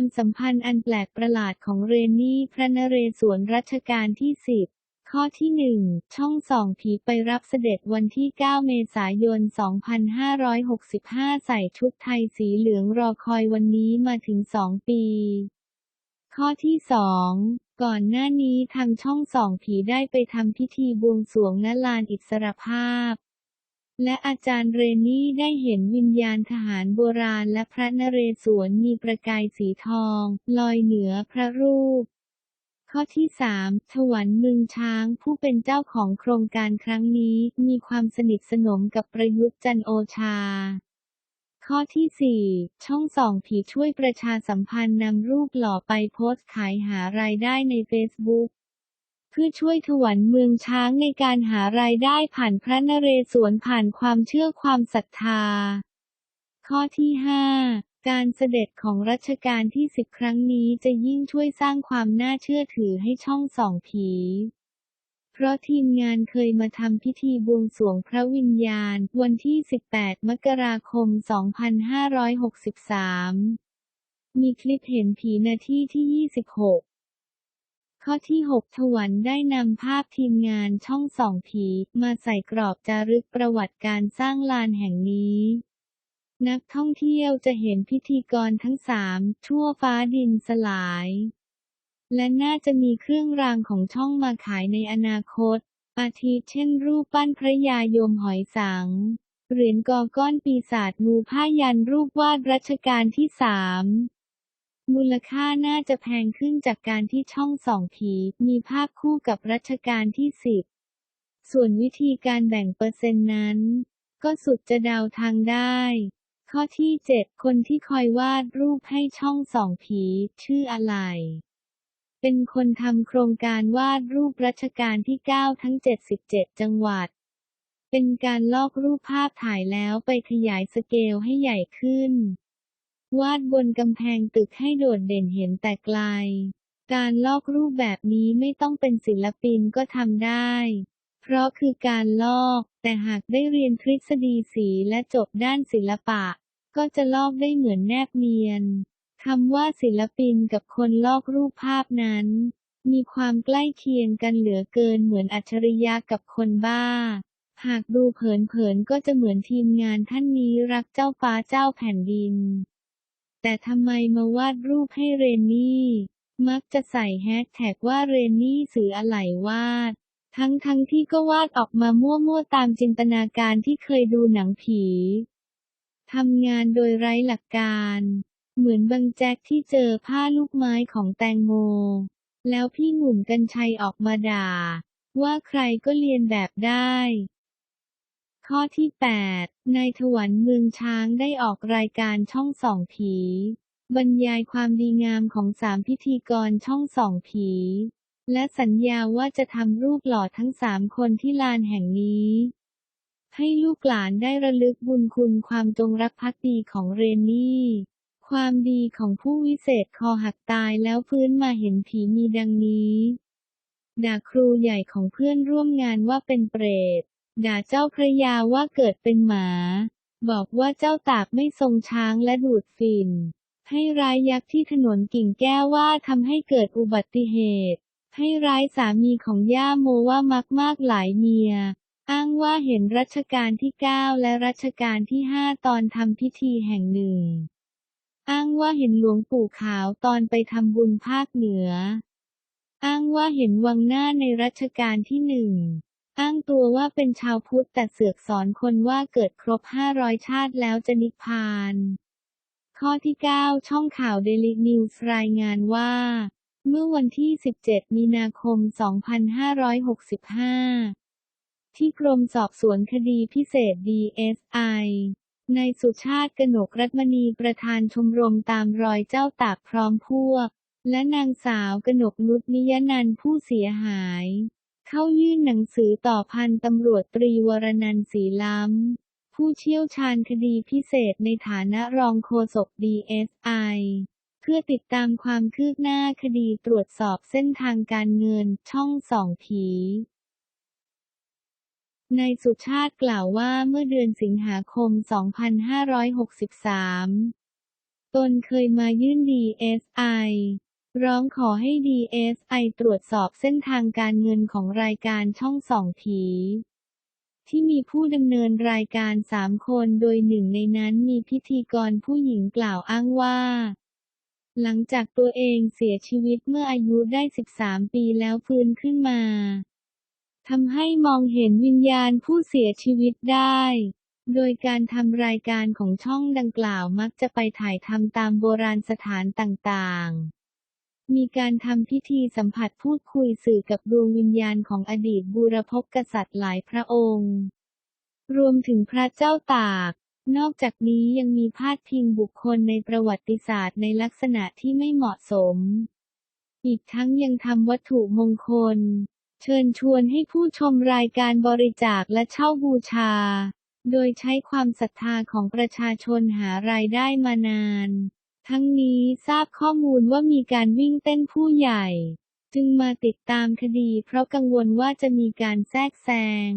ความสัมพันธ์อันแปลกประหลาดของเรนนี่พระนเรศวรรัชกาลที่สิบข้อที่หนึ่งช่องสองผีไปรับเสด็จวันที่ 9 เมษายน 2565 ใส่ชุดไทยสีเหลืองรอคอยวันนี้มาถึงสองปี ข้อที่สองก่อนหน้านี้ทางช่องสองผีได้ไปทำพิธีบวงสรวงณลานอิสรภาพ และอาจารย์เรนนี่ได้เห็นวิญญาณทหารโบราณและพระนเรศวรมีประกายสีทอง ลอยเหนือพระรูป ข้อที่3ถวันมืองช้างผู้เป็นเจ้าของโครงการครั้งนี้ มีความสนิทสนมกับประยุทธ์จันโอชาข้อที่ 4 ช่องสองผีช่วยประชาสัมพันธ์นำรูปหล่อไปโพสต์ขายหารายได้ในเฟซบุ๊ก เพื่อช่วยถวันเมืองช้างในการหารายได้ผ่านพระนเรศวรผ่านความเชื่อความศรัทธา ข้อที่ 5การเสด็จของรัชกาลที่10ครั้งนี้จะยิ่งช่วยสร้างความน่าเชื่อถือให้ช่องสองผี เพราะทีมงานเคยมาทำพิธีบวงสรวงพระวิญญาณ วันที่ 18 มกราคม 2563 มีคลิปเห็นผีนาทีที่ 26 ข้อที่ 6 ถวันได้นำภาพทีมงานช่องสองผี มาใส่กรอบจารึกประวัติการสร้างลานแห่งนี้ นักท่องเที่ยวจะเห็นพิธีกรทั้งสามทั่วฟ้าดินสลาย และน่าจะมีเครื่องรางของช่องมาขายในอนาคต อาทิเช่นรูปปั้นพระยายมหอยสัง เหรียญกอก้อนปีศาจงูผ้ายันรูปวาดรัชกาลที่สาม มูลค่าน่าจะแพงขึ้นจากการที่ช่องส่องผี มีภาพคู่กับรัชกาลที่สิบ ส่วนวิธีการแบ่งเปอร์เซ็นต์นั้น ก็สุดจะเดาทางได้ ข้อที่ 7 คนที่คอยวาดรูปให้ช่องส่องผี ชื่ออะไร เป็นคนทำโครงการวาดรูปรัชกาลที่ 9 ทั้ง 77 จังหวัด เป็นการลอกรูปภาพถ่ายแล้วไปขยายสเกลให้ใหญ่ขึ้น วาดบนกำแพงตึกให้โดดเด่นเห็นแต่ไกล การลอกรูปแบบนี้ไม่ต้องเป็นศิลปินก็ทำได้ เพราะคือการลอก แต่หากได้เรียนทฤษฎีสีและจบด้านศิลปะ ก็จะลอกได้เหมือนแนบเนียนคำว่าศิลปินกับคนลอกรูปภาพนั้น มีความใกล้เคียงกันเหลือเกินเหมือนอัจฉริยะกับคนบ้า หากดูเผินๆก็จะเหมือนทีมงานท่านนี้รักเจ้าฟ้าเจ้าแผ่นดิน แต่ทำไมมาวาดรูปให้เรนนี่ มักจะใส่แฮชแท็กว่าเรนนี่สืออะไรวาด ทั้งทั้งที่ก็วาดออกมามั่วๆตามจินตนาการที่เคยดูหนังผีทำงานโดยไร้หลักการ เหมือนบางแจ็คที่เจอผ้าลูกไม้ของแตงโม แล้วพี่หนุ่มกัญชัยออกมาด่า ว่าใครก็เรียนแบบได้ ข้อที่ 8 นายถวันเมืองช้างได้ออกรายการช่องสองผี บรรยายความดีงามของสามพิธีกรช่องสองผี และสัญญาว่าจะทำรูปหล่อทั้งสามคนที่ลานแห่งนี้ ให้ลูกหลานได้ระลึกบุญคุณความจงรักภักดีของเรนนี่ ความดีของผู้วิเศษคอหักตายแล้วฟื้นมาเห็นผีมีดังนี้ด่าครูใหญ่ของเพื่อนร่วมงานว่าเป็นเปรต ด่าเจ้าพระยาว่าเกิดเป็นหมา บอกว่าเจ้าตากไม่ทรงช้างและดูดฝิ่น ให้ร้ายยักษ์ที่ถนนกิ่งแก้วว่าทำให้เกิดอุบัติเหตุ ให้ร้ายสามีของย่าโมว่ามักมากหลายเมีย อ้างว่าเห็นรัชกาลที่9และรัชกาลที่5ตอนทำพิธีแห่งหนึ่ง อ้างว่าเห็นหลวงปู่ขาวตอนไปทำบุญภาคเหนือ อ้างว่าเห็นวังหน้าในรัชกาลที่หนึ่ง อ้างตัวว่าเป็นชาวพุทธแต่เสือกสอนคนว่าเกิดครบ 500 ชาติแล้วจะนิพพาน ข้อที่ 9 ช่องข่าว Daily News รายงานว่า เมื่อวันที่ 17 มีนาคม 2565 ที่กรมสอบสวนคดีพิเศษ DSI นายสุชาติกนกรัตมณีประธานชมรมตามรอยเจ้าตากพร้อมพวก และนางสาวกนกนุชนิยนันท์ผู้เสียหาย เข้ายื่นหนังสือต่อพันตำรวจตรีวรนันท์ศรีล้ำ ผู้เชี่ยวชาญคดีพิเศษในฐานะรองโฆษก DSI เพื่อติดตามความคืบหน้าคดีตรวจสอบเส้นทางการเงินช่องสองผีนายสุชาติกล่าวว่าเมื่อเดือนสิงหาคม 2563 ตนเคยมายื่น DSI ร้องขอให้ DSI ตรวจสอบเส้นทางการเงินของรายการช่องส่องผีที่มีผู้ดำเนินรายการสามคนโดยหนึ่งในนั้นมีพิธีกรผู้หญิงกล่าวอ้างว่า หลังจากตัวเองเสียชีวิตเมื่ออายุได้ 13 ปีแล้วฟื้นขึ้นมาทำให้มองเห็นวิญญาณผู้เสียชีวิตได้ โดยการทำรายการของช่องดังกล่าวมักจะไปถ่ายทำตามโบราณสถานต่างๆ มีการทำพิธีสัมผัสพูดคุยสื่อกับดวงวิญญาณของอดีตบูรพกษัตริย์หลายพระองค์ รวมถึงพระเจ้าตาก นอกจากนี้ยังมีพาดพิงบุคคลในประวัติศาสตร์ในลักษณะที่ไม่เหมาะสม อีกทั้งยังทำวัตถุมงคล เชิญชวนให้ผู้ชมรายการบริจาคและเช่าบูชา โดยใช้ความศรัทธาของประชาชนหารายได้มานาน ทั้งนี้ทราบข้อมูลว่ามีการวิ่งเต้นผู้ใหญ่ จึงมาติดตามคดีเพราะกังวลว่าจะมีการแทรกแซง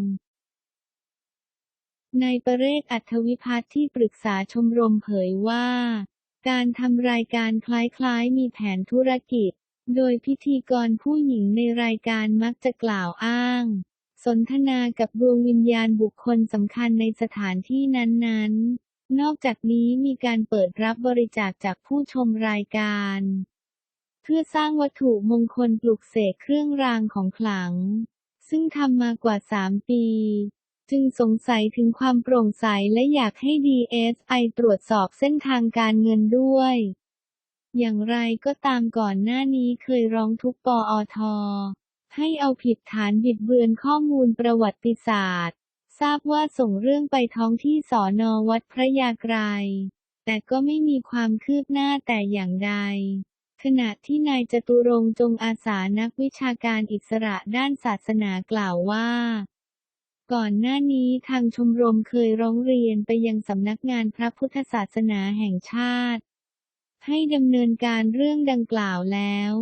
นายประเรศอัธวิพัฒน์ที่ปรึกษาชมรมเผยว่า การทำรายการคล้ายๆ มีแผนธุรกิจ โดยพิธีกรผู้หญิงในรายการมักจะกล่าวอ้าง สนทนากับดวงวิญญาณบุคคลสำคัญในสถานที่นั้นๆ นอกจากนี้มีการเปิดรับบริจาคจากผู้ชมรายการ เพื่อสร้างวัตถุมงคลปลุกเสกเครื่องรางของขลัง ซึ่งทำมากว่า 3 ปี จึงสงสัยถึงความโปร่งใสและอยากให้ DSI ตรวจสอบเส้นทางการเงินด้วย อย่างไรก็ตามก่อนหน้านี้เคยร้องทุกปอทให้เอาผิดฐานบิดเบือนข้อมูลประวัติศาสตร์ ทราบว่าส่งเรื่องไปท้องที่สอนอวัดพระยากรายแต่ก็ไม่มีความคืบหน้าแต่อย่างใด ขณะที่นายจตุรงจงอาสานักวิชาการอิสระด้านศาสนากล่าวว่า ก่อนหน้านี้ทางชมรมเคยร้องเรียนไปยังสำนักงานพระพุทธศาสนาแห่งชาติ ให้ดำเนินการเรื่องดังกล่าวแล้ว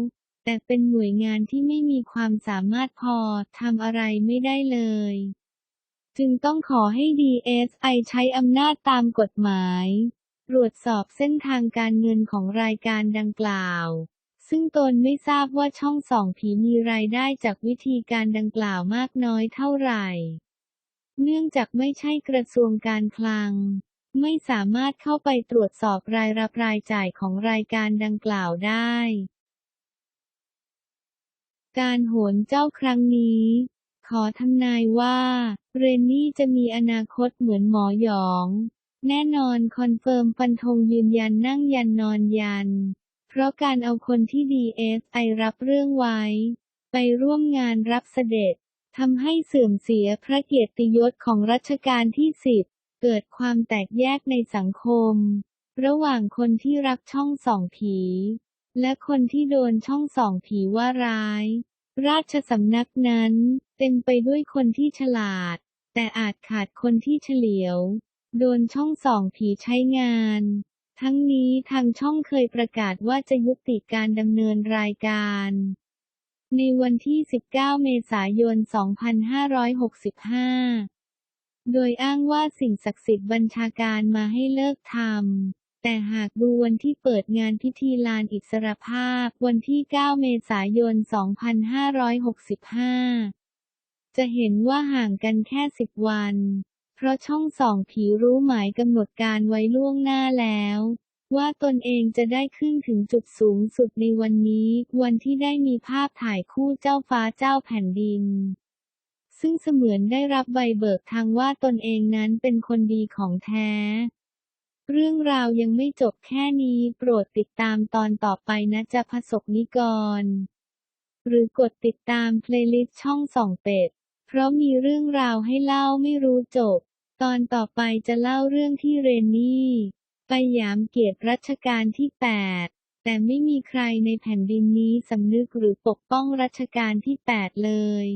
แต่เป็นหน่วยงานที่ไม่มีความสามารถพอทำอะไรไม่ได้เลย จึงต้องขอให้ DSI ใช้อำนาจตามกฎหมาย ตรวจสอบเส้นทางการเงินของรายการดังกล่าว ซึ่งตนไม่ทราบว่าช่องสองผีมีรายได้จากวิธีการดังกล่าวมากน้อยเท่าไหร่ เนื่องจากไม่ใช่กระทรวงการคลัง ไม่สามารถเข้าไปตรวจสอบรายรับรายจ่ายของรายการดังกล่าวได้การโหนเจ้าครั้งนี้ ขอทำนายว่า เรนนี่จะมีอนาคตเหมือนหมอหยอง แน่นอนคอนเฟิร์มฟันธงยืนยันนั่งยันนอนยัน เพราะการเอาคนที่ DSI รับเรื่องไว้ ไปร่วมงานรับเสด็จทำให้เสื่อมเสียพระเกียรติยศของรัชกาลที่สิบเกิดความแตกแยกในสังคม ระหว่างคนที่รักช่องสองผี และคนที่โดนช่องสองผีว่าร้าย ราชสำนักนั้นเต็มไปด้วยคนที่ฉลาด แต่อาจขาดคนที่เฉลียว โดนช่องสองผีใช้งาน ทั้งนี้ทางช่องเคยประกาศว่าจะยุติการดำเนินรายการ ในวันที่ 19 เมษายน 2565 โดยอ้างว่าสิ่งศักดิ์สิทธิ์บัญชาการมาให้เลิกทำ แต่หากดูวันที่เปิดงานพิธีลานอิสรภาพ วันที่ 9 เมษายน 2565 จะเห็นว่าห่างกันแค่ 10 วัน เพราะช่องสองผีรู้หมายกำหนดการไว้ล่วงหน้าแล้ว ว่าตนเองจะได้ขึ้นถึงจุดสูงสุดในวันนี้ วันที่ได้มีภาพถ่ายคู่เจ้าฟ้าเจ้าแผ่นดินซึ่งเสมือนได้รับใบเบิกทางว่าตนเองนั้นเป็นคนดีของแท้ เรื่องราวยังไม่จบแค่นี้โปรดติดตามตอนต่อไปนะจะพระสกนิกร หรือกดติดตามเพลย์ลิสต์ช่องส่องเป็ด เพราะมีเรื่องราวให้เล่าไม่รู้จบ ตอนต่อไปจะเล่าเรื่องที่เรนนี่ ไปยามเกียรติรัชกาลที่ 8 แต่ไม่มีใครในแผ่นดินนี้สำนึกหรือปกป้องรัชกาลที่ 8 เลย